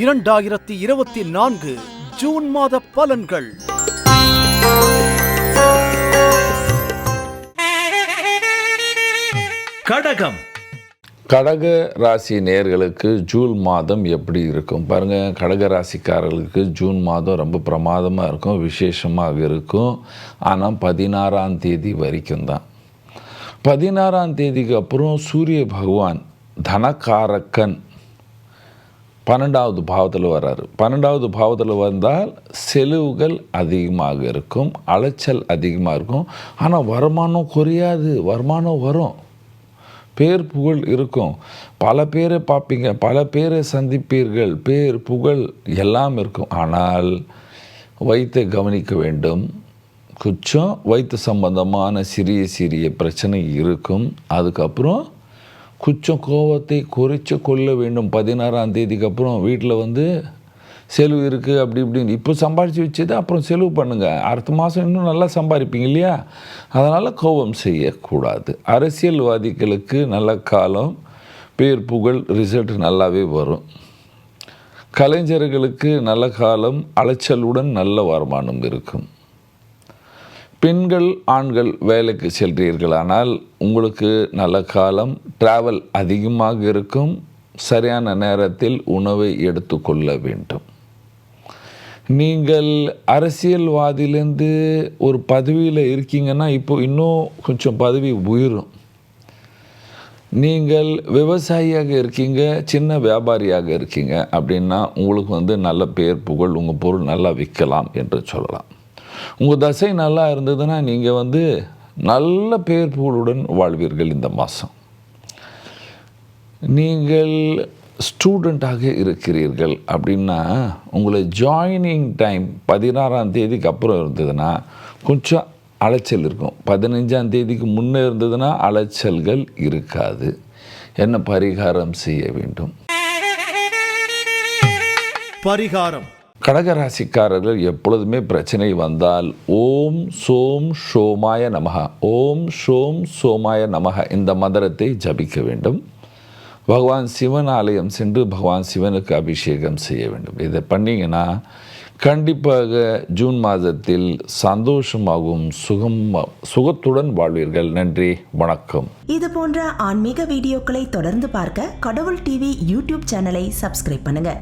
இரண்டாயிரத்தி இருபத்தி நான்கு ஜூன் மாத பலன்கள். கடகம். கடக ராசி நேயர்களுக்கு ஜூன் மாதம் எப்படி இருக்கும்? பாருங்கள் கடக ராசிக்காரர்களுக்கு ஜூன் மாதம் ரொம்ப பிரமாதமாக இருக்கும் விசேஷமாக இருக்கும். ஆனால் பதினாறாம் தேதி வரைக்கும் தான். பதினாறாம் தேதிக்கு அப்புறம் சூரிய பகவான் தனக்காரக்கன் பன்னெண்டாவது பாவத்தில் வர்றாரு. பன்னெண்டாவது பாவத்தில் வந்தால் செலவுகள் அதிகமாக இருக்கும் அலைச்சல் அதிகமாக இருக்கும். ஆனால் வருமானம் குறையாது வருமானம் வரும். பேர் புகழ் இருக்கும். பல பேரை பார்ப்பீங்க பல பேரை சந்திப்பீர்கள் பேர் புகழ் எல்லாம் இருக்கும். ஆனால் வயிற்றை கவனிக்க வேண்டும். கொஞ்சம் வயிற்று சம்பந்தமான சிறிய சிறிய பிரச்சனை இருக்கும். அதுக்கப்புறம் குச்சம் கோபத்தை குறைச்சு கொள்ள வேண்டும். பதினாறாம் தேதிக்கு அப்புறம் வீட்டில் வந்து செலவு இருக்குது அப்படி இப்படின்னு. இப்போ சம்பாரித்து வச்சது அப்புறம் செலவு பண்ணுங்கள் அடுத்த மாதம் இன்னும் நல்லா சம்பாதிப்பீங்க இல்லையா? அதனால் கோபம் செய்யக்கூடாது. அரசியல்வாதிகளுக்கு நல்ல காலம் பேர் புகழ் ரிசல்ட் நல்லாவே வரும். கலைஞர்களுக்கு நல்ல காலம் அலைச்சலுடன் நல்ல வருமானம் இருக்கும். பெண்கள் ஆண்கள் வேலைக்கு செல்றீர்களானால் உங்களுக்கு நல்ல காலம் டிராவல் அதிகமாக இருக்கும். சரியான நேரத்தில் உணவை எடுத்துக்கொள்ள வேண்டும். நீங்கள் அரசியல்வாதியிலேருந்து ஒரு பதவியில் இருக்கீங்கன்னா இப்போ இன்னும் கொஞ்சம் பதவி உயரும். நீங்கள் விவசாயியாக இருக்கீங்க சின்ன வியாபாரியாக இருக்கீங்க அப்படின்னா உங்களுக்கு வந்து நல்ல பேர் புகழ் உங்கள் பொருள் நல்லா விற்கலாம் என்று சொல்லலாம். உங்கள் தசை நல்லா இருந்ததுன்னா நீங்கள் வந்து நல்ல பெயர் புகழுடன் வாழ்வீர்கள் இந்த மாதம் நீங்கள் ஸ்டூடெண்ட்டாக இருக்கிறீர்கள் அப்படின்னா உங்களை ஜாயினிங் டைம் பதினாறாம் தேதிக்கு அப்புறம் இருந்ததுன்னா கொஞ்சம் அலைச்சல் இருக்கும். பதினஞ்சாம் தேதிக்கு முன்னே இருந்ததுன்னா அலைச்சல்கள் இருக்காது. என்ன பரிகாரம் செய்ய வேண்டும்? பரிகாரம். கடகராசிக்காரர்கள் எப்பொழுதுமே பிரச்சனை வந்தால் ஓம் சோம் சோமாய நமக ஓம் ஷோம் சோமாய நமக இந்த மந்திரத்தை ஜபிக்க வேண்டும். பகவான் சிவன் ஆலயம் சென்று பகவான் சிவனுக்கு அபிஷேகம் செய்ய வேண்டும். இதை பண்ணிங்கன்னா கண்டிப்பாக ஜூன் மாதத்தில் சந்தோஷமாகவும் சுகம் சுகத்துடன் வாழ்வீர்கள். நன்றி வணக்கம். இது போன்ற ஆன்மீக வீடியோக்களை தொடர்ந்து பார்க்க கடவுள் டிவி யூடியூப் சேனலை சப்ஸ்கிரைப் பண்ணுங்க.